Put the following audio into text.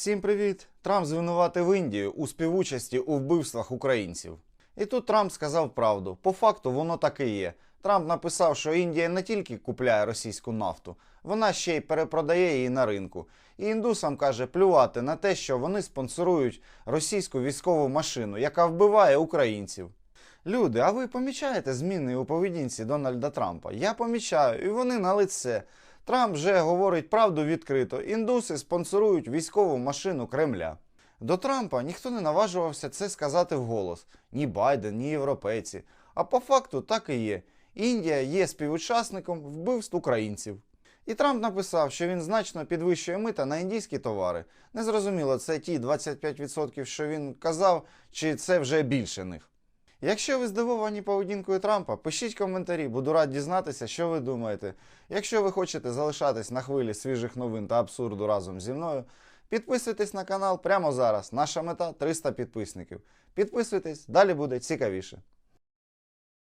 Всім привіт! Трамп звинуватив Індію у співучасті у вбивствах українців. І тут Трамп сказав правду. По факту воно так і є. Трамп написав, що Індія не тільки купляє російську нафту, вона ще й перепродає її на ринку. І індусам каже плювати на те, що вони спонсорують російську військову машину, яка вбиває українців. Люди, а ви помічаєте зміни у поведінці Дональда Трампа? Я помічаю, і вони на лице. Трамп вже говорить правду відкрито. Індуси спонсорують військову машину Кремля. До Трампа ніхто не наважувався це сказати вголос. Ні Байден, ні європейці. А по факту так і є. Індія є співучасником вбивств українців. І Трамп написав, що він значно підвищує мита на індійські товари. Незрозуміло, це ті 25%, що він казав, чи це вже більше них. Якщо ви здивовані поведінкою Трампа, пишіть коментарі, буду рад дізнатися, що ви думаєте. Якщо ви хочете залишатись на хвилі свіжих новин та абсурду разом зі мною, підписуйтесь на канал прямо зараз. Наша мета 300 підписників. Підписуйтесь, далі буде цікавіше.